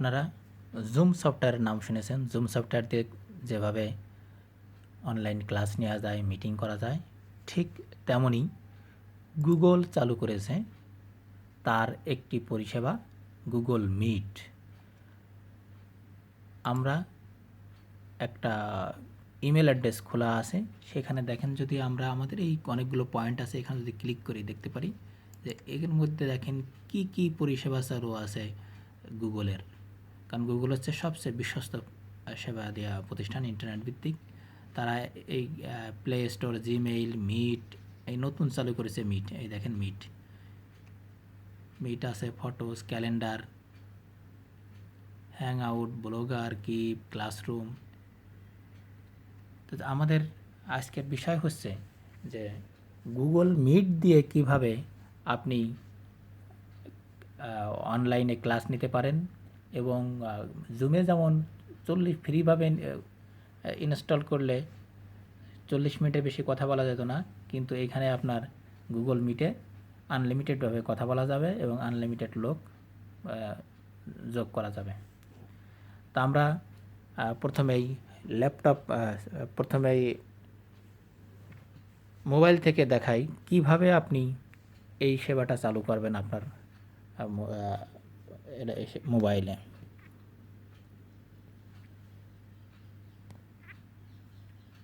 আপনারা জুম সফটওয়্যারের নাম শুনেছেন? জুম সফটওয়্যার দিয়ে যেভাবে অনলাইন ক্লাস নেওয়া যায় মিটিং করা যায়, ঠিক তেমনই গুগল চালু করেছে তার একটি পরিষেবা গুগল মিট আমরা একটা ইমেল অ্যাড্রেস খোলা আছে, সেখানে দেখেন যদি আমরা আমাদের এই অনেকগুলো পয়েন্ট আছে, এখানে যদি ক্লিক করি দেখতে পারি, যে এর মধ্যে দেখেন কি কি পরিষেবা চালু আছে গুগলের কারণ গুগল হচ্ছে সবচেয়ে বিশ্বস্ত সেবা দেওয়া প্রতিষ্ঠান ইন্টারনেট ভিত্তিক। তারা এই প্লে স্টোর জিমেইল মিট এই নতুন চালু করেছে মিট এই দেখেন মিট মিট আছে photos calendar hangout blogger keep classroom তো আমাদের আজকের বিষয় হচ্ছে যে গুগল মিট দিয়ে কীভাবে আপনি অনলাইনে ক্লাস নিতে পারেন এবং জুমে যেমন চল্লিশ ফ্রিভাবে ইনস্টল করলে চল্লিশ মিনিটের বেশি কথা বলা যেত না, কিন্তু এখানে আপনার গুগল মিটে আনলিমিটেডভাবে কথা বলা যাবে এবং আনলিমিটেড লোক যোগ করা যাবে। তা আমরা প্রথমেই ল্যাপটপ প্রথমেই মোবাইল থেকে দেখাই কীভাবে আপনি এই সেবাটা চালু করবেন আপনার এটা এসে- মোবাইলে।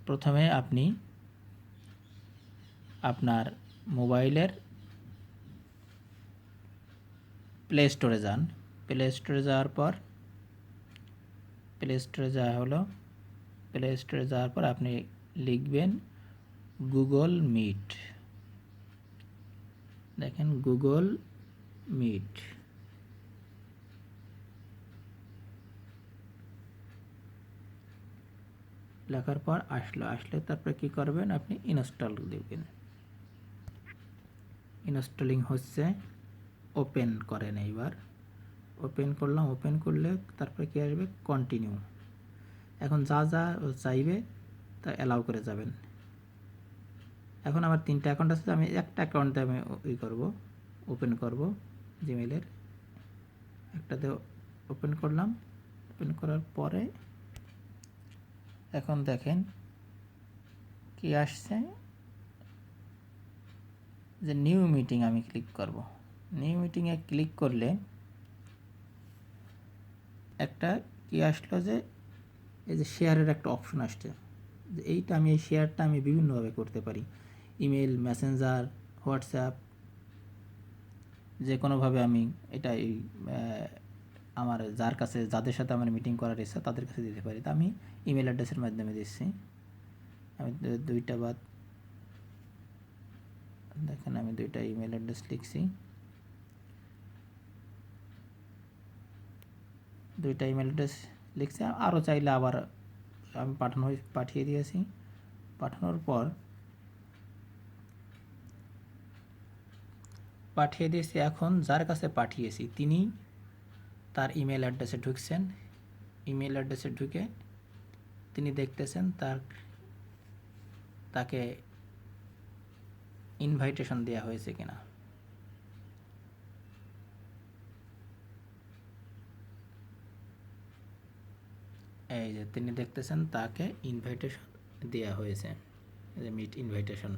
প্রথমে আপনি আপনার মোবাইলের প্লে স্টোরে যান। প্লে স্টোরে যাওয়ার পর, প্লে স্টোরে যাওয়া হলো। প্লে স্টোরে যাওয়ার পর আপনি লিখবেন গুগল মিট। দেখেন গুগল মিট। লেখার পর আসলো, আসলে তারপরে কি করবেন আপনি ইনস্টল দেবেন। ইনস্টলিং হচ্ছে ওপেন করেন এইবার। ওপেন করলাম ওপেন করলে তারপরে কি আসবে? কন্টিনিউ এখন যা যা চাইবে তা অ্যালাউ করে যাবেন। এখন আমার তিনটা অ্যাকাউন্ট আছে, আমি একটা অ্যাকাউন্টে আমি ই করব ওপেন করব জিমেলের একটাতে ওপেন করলাম ওপেন করার পরে এখন দেখেন কি আসছে? যে নিউ মিটিং আমি ক্লিক করব। নিউ মিটিংয়ে ক্লিক করলে একটা কি আসলো যে, এই যে শেয়ারের একটা অপশন আসছে। যে এইটা আমি, এই শেয়ারটা আমি বিভিন্নভাবে করতে পারি। ইমেল মেসেঞ্জার হোয়াটসঅ্যাপ যে কোনোভাবে আমি এটা এই আমার যার কাছে, যাদের সাথে আমার মিটিং করার ইচ্ছা, তাদের কাছে দিতে পারি। তা আমি ইমেল অ্যাড্রেসের মাধ্যমে দিচ্ছি। আমি দুইটা বাদ, দেখেন আমি দুইটা ইমেল অ্যাড্রেস লিখছি। দুইটা ইমেল অ্যাড্রেস লিখছি। আরও চাইলে আবার আমি পাঠানো, পাঠিয়ে দিয়েছি। পাঠানোর পর পাঠিয়ে দিয়েছি এখন, যার কাছে পাঠিয়েছি, তিনি তার ইমেল অ্যাড্রেসে ঢুকছেন। ইমেল অ্যাড্রেসে ঢুকে তিনি দেখতেছেন তার, তাকে ইনভাইটেশন দেওয়া হয়েছে কিনা। এই যে তিনি দেখতেছেন তাকে ইনভাইটেশন দেওয়া হয়েছে। যে মিট ইনভাইটেশন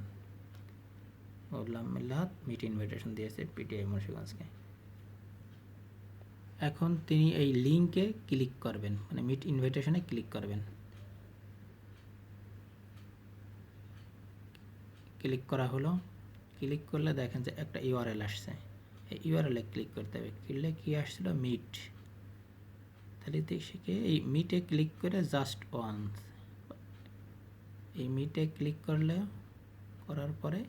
বললাম, মিল্লাত মিট ইনভাইটেশন দিয়েছে পিটিআই মুন্সিগঞ্জকে। এখন তিনি এই লিঙ্কে ক্লিক করবেন মানে মিট ইনভাইটেশনে ক্লিক করবেন। ক্লিক করা হলো। ক্লিক করলে দেখেন যে একটা ইউআরএল আসছে। এই ইউআরএলে ক্লিক করতে হবে। ক্লিকলে কি আসছিল? মিট। তাহলে শিখে এই মিটে ক্লিক করে জাস্ট ওয়ান্স। এই মিটে ক্লিক করলে, করার পরে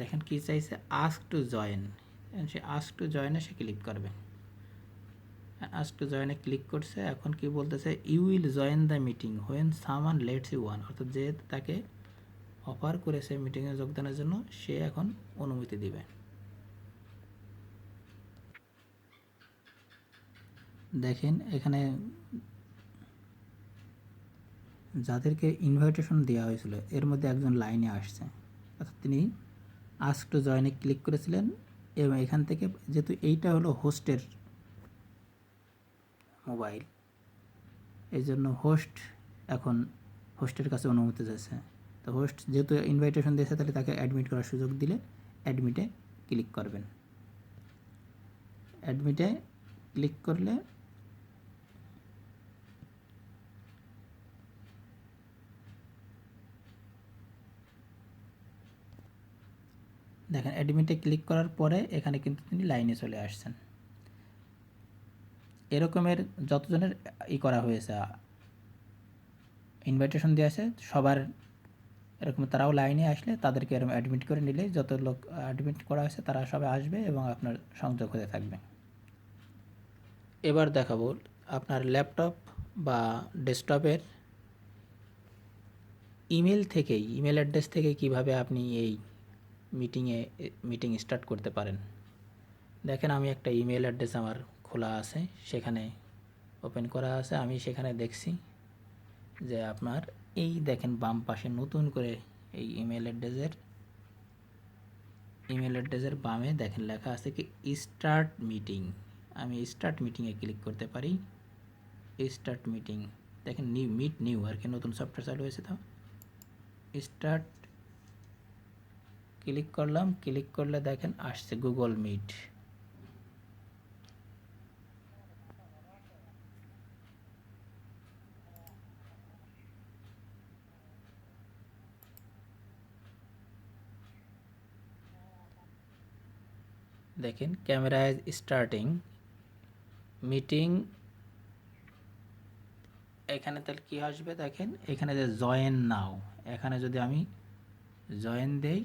দেখেন কি চাইছে? আস্ক টু জয়েন সে আস্ক টু জয়েনে সে ক্লিক করবে। আস্ক টু জয়েনে ক্লিক করছে, এখন কি বলতেছে? You will join the meeting when someone lets you one অর্থাৎ যে তাকে অফার করেছে মিটিংয়ে যোগদানের জন্য, সে এখন অনুমতি দিবে। দেখেন এখানে যাদেরকে ইনভাইটেশন দেওয়া হয়েছিল, এর মধ্যে একজন লাইনে আসছে। অর্থাৎ তিনি আস্ক টু জয়েনে ক্লিক করেছিলেন এবং এখান থেকে যেহেতু এইটা হলো হোস্টের মোবাইল এই জন্য হোস্ট এখন হোস্টের কাছে অনুমতি চাইছে তো হোস্ট যেহেতু ইনভাইটেশন দিয়েছে, তাহলে তাকে অ্যাডমিট করার সুযোগ দিলে অ্যাডমিটে ক্লিক করবেন। অ্যাডমিটে ক্লিক করলে দেখেন অ্যাডমিটে ক্লিক করার পরে এখানে কিন্তু তিনি লাইনে চলে আসছেন। এরকমের যতজনের ই করা হয়েছে ইনভাইটেশন দেওয়া আছে সবার এরকম তারাও লাইনে আসলে তাদেরকে এরকম অ্যাডমিট করে নিলে যত লোক অ্যাডমিট করা হয়েছে তারা সবাই আসবে এবং আপনার সংযোগ হতে থাকবে। এবার দেখাবো আপনার ল্যাপটপ বা ডেস্কটপের ইমেল থেকেই ইমেল অ্যাড্রেস থেকে কীভাবে আপনি এই মিটিংয়ে মিটিং স্টার্ট করতে পারেন। দেখেন, আমি একটা ইমেল অ্যাড্রেস আমার খোলা আছে, সেখানে ওপেন করা আছে। আমি সেখানে দেখছি যে আপনার এই দেখেন, বাম পাশে নতুন করে এই ইমেল অ্যাড্রেসের ইমেল অ্যাড্রেসের বামে দেখেন, লেখা আছে কি স্টার্ট মিটিং আমি স্টার্ট মিটিংয়ে ক্লিক করতে পারি। স্টার্ট মিটিং দেখেন নিউ মিট নিউ আর কি, নতুন সফটওয়্যার চালু হয়েছে তো। স্টার্ট ক্লিক করলাম ক্লিক করলে দেখেন আসছে গুগল মিট দেখেন ক্যামেরা ইজ স্টার্টিং মিটিং এখানে তাহলে কী আসবে দেখেন, এখানে যে জয়েন নাও এখানে যদি আমি জয়েন দেই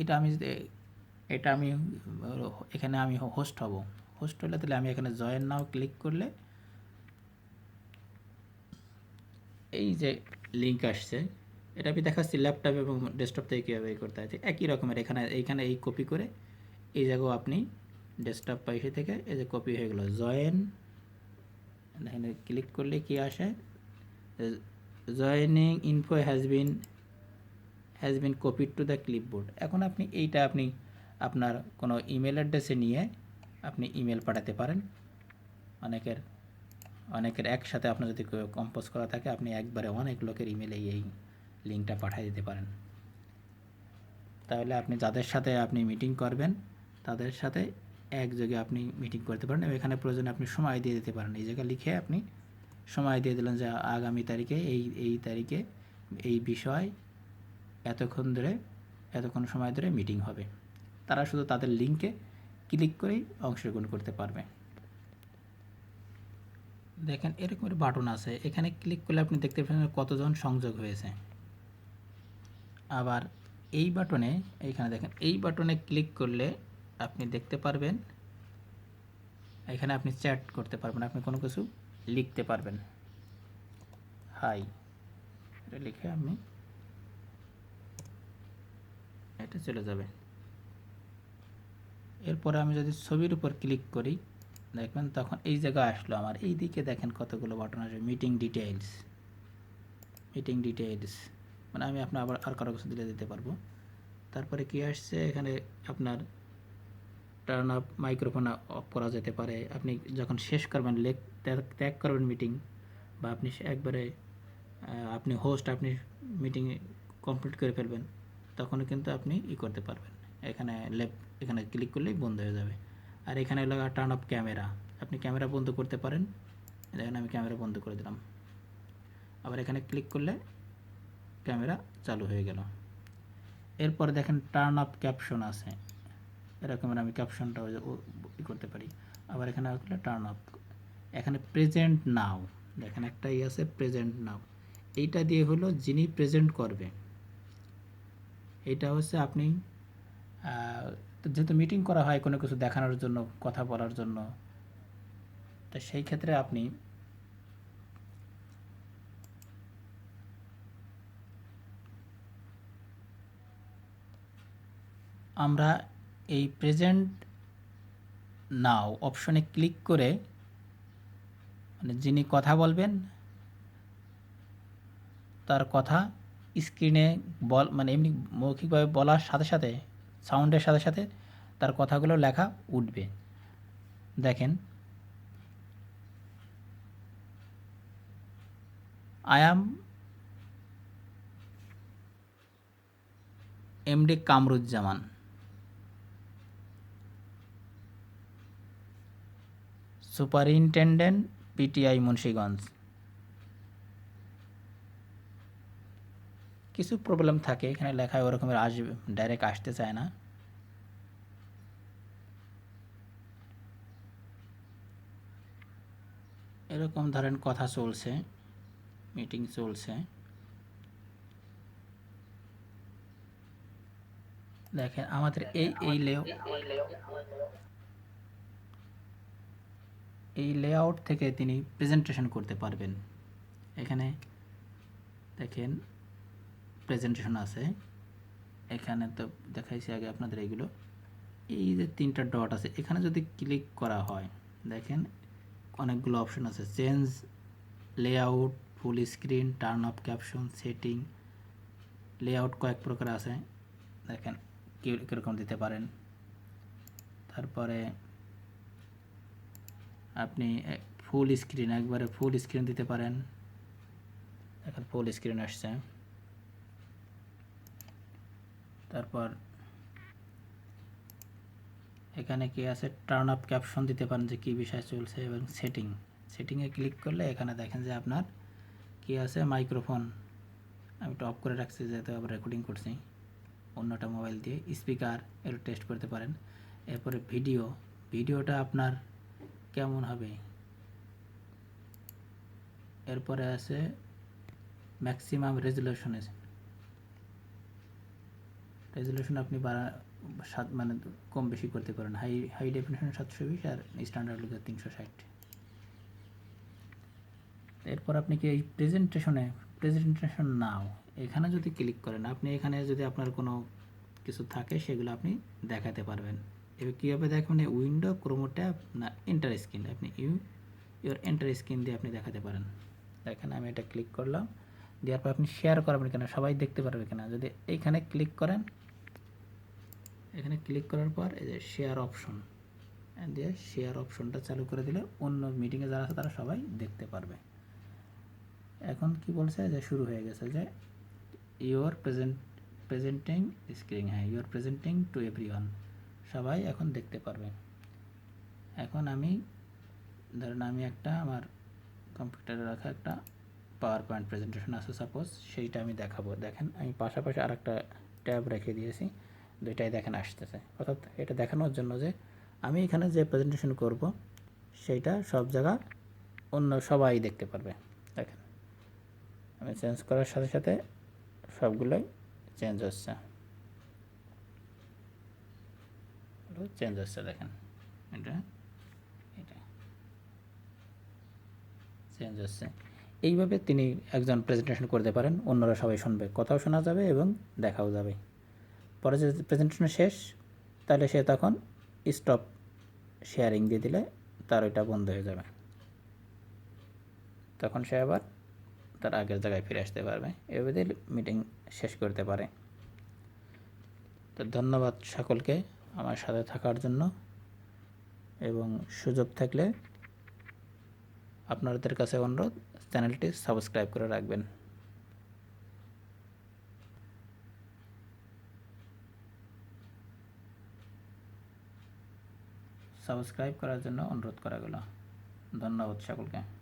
এটা আমি এটা আমি, এখানে আমি হোস্ট হব। হোস্ট হলে তাহলে আমি এখানে জয়েন নাও ক্লিক করলে এই যে লিঙ্ক আসছে, এটা আমি দেখাচ্ছি ল্যাপটপ এবং ডেস্কটপ থেকে কীভাবে করতে হয়। একই রকমের এখানে এইখানে এই কপি করে এই জায়গাও আপনি ডেস্কটপ পাইসে থেকে এই যে কপি হয়ে গেল জয়েন এখানে ক্লিক করলে কি আসে? Joining info has been has been copy to the clipboard এখন আপনি এইটা আপনি আপনার কোনো ইমেল অ্যাড্রেসে নিয়ে আপনি ইমেল পাঠাতে পারেন। অনেকের অনেকের একসাথে আপনার যদি কম্পোজ করা থাকে, আপনি একবারে অনেক লোকের ইমেলে এই লিঙ্কটা পাঠিয়ে দিতে পারেন। তাহলে আপনি যাদের সাথে আপনি মিটিং করবেন, তাদের সাথে একযোগে আপনি মিটিং করতে পারেন এবং এখানে প্রয়োজনে আপনি সময় দিয়ে দিতে পারেন। এই জায়গায় লিখে আপনি সময় দিয়ে দিলেন যে আগামী তারিখে এই এই তারিখে এই বিষয় এতক্ষণ ধরে, এতক্ষণ সময় ধরে মিটিং হবে। তারা শুধু তাদের লিঙ্কে ক্লিক করেই অংশগ্রহণ করতে পারবে। দেখেন এরকমের বাটন আছে। এখানে ক্লিক করলে আপনি দেখতে পাচ্ছেন কতজন সংযোগ হয়েছে। আবার এই বাটনে এইখানে দেখেন, এই বাটনে ক্লিক করলে আপনি দেখতে পারবেন, এখানে আপনি চ্যাট করতে পারবেন, আপনি কোনো কিছু লিখতে পারবেন। হাই এটা লিখে আপনি এটা চলে যাবে। এরপরে আমি যদি ছবির উপর ক্লিক করি, দেখবেন তখন এই জায়গায় আসলো আমার। এই দিকে দেখেন কতগুলো বাটন আসবে। মিটিং ডিটেইলস মিটিং ডিটেইলস মানে আমি আপনার আবার আর কারও কিছু দিলে দিতে পারব। তারপরে কি আসছে? এখানে আপনার টার্ন আপ মাইক্রোফোন অফ করা যেতে পারে। আপনি যখন শেষ করবেন, লেখ, ত্যাগ করবেন মিটিং বা আপনি একবারে আপনি হোস্ট আপনি মিটিং কমপ্লিট করে ফেলবেন। তখনও কিন্তু আপনি ই করতে পারবেন। এখানে লেফট এখানে ক্লিক করলেই বন্ধ হয়ে যাবে। আর এখানে লাগা টার্ন অফ ক্যামেরা আপনি ক্যামেরা বন্ধ করতে পারেন। দেখেন আমি ক্যামেরা বন্ধ করে দিলাম। আবার এখানে ক্লিক করলে ক্যামেরা চালু হয়ে গেল। এরপরে দেখেন টার্ন আপ ক্যাপশন আছে। এরকমের আমি ক্যাপশনটাও ই করতে পারি। আবার এখানে আসলে টার্ন আপ এখানে প্রেজেন্ট নাও দেখেন একটা ই আছে প্রেজেন্ট নাও এইটা দিয়ে হলো যিনি প্রেজেন্ট করবে এটা হচ্ছে আপনি যেহেতু মিটিং করা হয় কোনো কিছু দেখানোর জন্য, কথা বলার জন্য, তো সেই ক্ষেত্রে আপনি আমরা এই প্রেজেন্ট নাও অপশনে ক্লিক করে মানে যিনি কথা বলবেন, তার কথা স্ক্রিনে বল মানে এমনি মৌখিকভাবে বলার সাথে সাথে, সাউন্ডের সাথে সাথে তার কথাগুলো লেখা উঠবে। দেখেন। I am MD Kamruzzaman superintendent PTI Munshiganj কিছু প্রবলেম থাকে, এখানে লেখায় ওরকমের আসবে ডাইরেক্ট আসতে চায় না। এরকম ধরেন কথা চলছে মিটিং চলছে। দেখেন আমাদের এই এই লেও এই লেআউট থেকে তিনি প্রেজেন্টেশন করতে পারবেন। এখানে দেখেন প্রেজেন্টেশন আছে। এখানে তো দেখাইছি আগে আপনাদের এগুলো। এই যে তিনটা ডট আছে, এখানে যদি ক্লিক করা হয়, দেখেন অনেকগুলো অপশন আছে। Change layout full screen turn off caption setting layout কয়েক প্রকার আছে। দেখেন কীরকম দিতে পারেন। তারপরে আপনি ফুল স্ক্রিন একবারে ফুল স্ক্রিন দিতে পারেন। এখন ফুল স্ক্রিন আসছে। তারপর এখানে কি আছে? টার্ন আপ ক্যাপশন দিতে পারেন যে কী বিষয় চলছে এবং সেটিং সেটিংয়ে ক্লিক করলে এখানে দেখেন যে আপনার কি আছে? মাইক্রোফোন আমি অফ করে রাখছি যেহেতু আবার রেকর্ডিং করছি। অন্যটা মোবাইল দিয়ে স্পিকার এর টেস্ট করতে পারেন। এরপরে ভিডিও ভিডিওটা আপনার কেমন হবে? এরপরে আছে ম্যাক্সিমাম রেজুলেশন রেজুলেশন আপনি বাড়া, সাত মানে কম বেশি করতে পারেন। হাই হাই ডেফিনেশন সাতশো বিশ আর স্ট্যান্ডার্ড হলো তিনশো ষাট। এরপর আপনি কি এই প্রেজেন্টেশনে, প্রেজেন্টেশন নাও, এখানে যদি ক্লিক করেন, আপনি এখানে যদি আপনার কোনো কিছু থাকে, সেগুলো আপনি দেখাতে পারবেন। এবার কীভাবে দেখবেন উইন্ডো ক্রোমো ট্যাব না এন্টার স্ক্রিন, আপনি ইউ ইউর এন্টার স্ক্রিন দিয়ে আপনি দেখাতে পারেন। দেখেন, আমি এটা ক্লিক করলাম। দেওয়ার পর আপনি শেয়ার করবেন কিনা, সবাই দেখতে পারবে কিনা। যদি এইখানে ক্লিক করেন, এখানে ক্লিক করার পর এই যে শেয়ার অপশন দিয়ে শেয়ার অপশনটা চালু করে দিলে অন্য মিটিংয়ে যারা আছে তারা সবাই দেখতে পারবে। এখন কি বলছে? যে শুরু হয়ে গেছে যে ইউর প্রেজেন্ট প্রেজেন্টিং স্ক্রিন হ্যাঁ ইউর প্রেজেন্টিং টু এভরি সবাই এখন দেখতে পারবে। এখন আমি, ধরেন আমি একটা আমার কম্পিউটারে রাখা একটা পাওয়ার পয়েন্ট প্রেজেন্টেশন আছে সাপোজ সেইটা আমি দেখাবো। দেখেন, আমি পাশাপাশি আর একটা ট্যাব রেখে দিয়েছি, দুইটাই দেখেন আসতেছে। অর্থাৎ এটা দেখানোর জন্য যে আমি এখানে যে প্রেজেন্টেশন করব, সেইটা সব জায়গা অন্য সবাই দেখতে পারবে। দেখেন, আমি চেঞ্জ করার সাথে সাথে সবগুলোই চেঞ্জ হচ্ছে। চেঞ্জ হচ্ছে, দেখেন। এটা এটা। চেঞ্জ হচ্ছে। এইভাবে তিনি একজন প্রেজেন্টেশন করতে পারেন, অন্যরা সবাই শুনবে, কথাও শোনা যাবে এবং দেখাও যাবে। পরে যে প্রেজেন্টেশন শেষ, তাহলে সে তখন স্টপ শেয়ারিং দিয়ে দিলে তার ওইটা বন্ধ হয়ে যাবে। তখন সে আবার তার আগের জায়গায় ফিরে আসতে পারবে। এভাবে মিটিং শেষ করতে পারে। তো ধন্যবাদ সকলকে আমার সাথে থাকার জন্য এবং সুযোগ থাকলে আপনাদের কাছে অনুরোধ, চ্যানেলটি সাবস্ক্রাইব করে রাখবেন। সাবস্ক্রাইব করার জন্য অনুরোধ করা গেল। ধন্যবাদ সকলকে।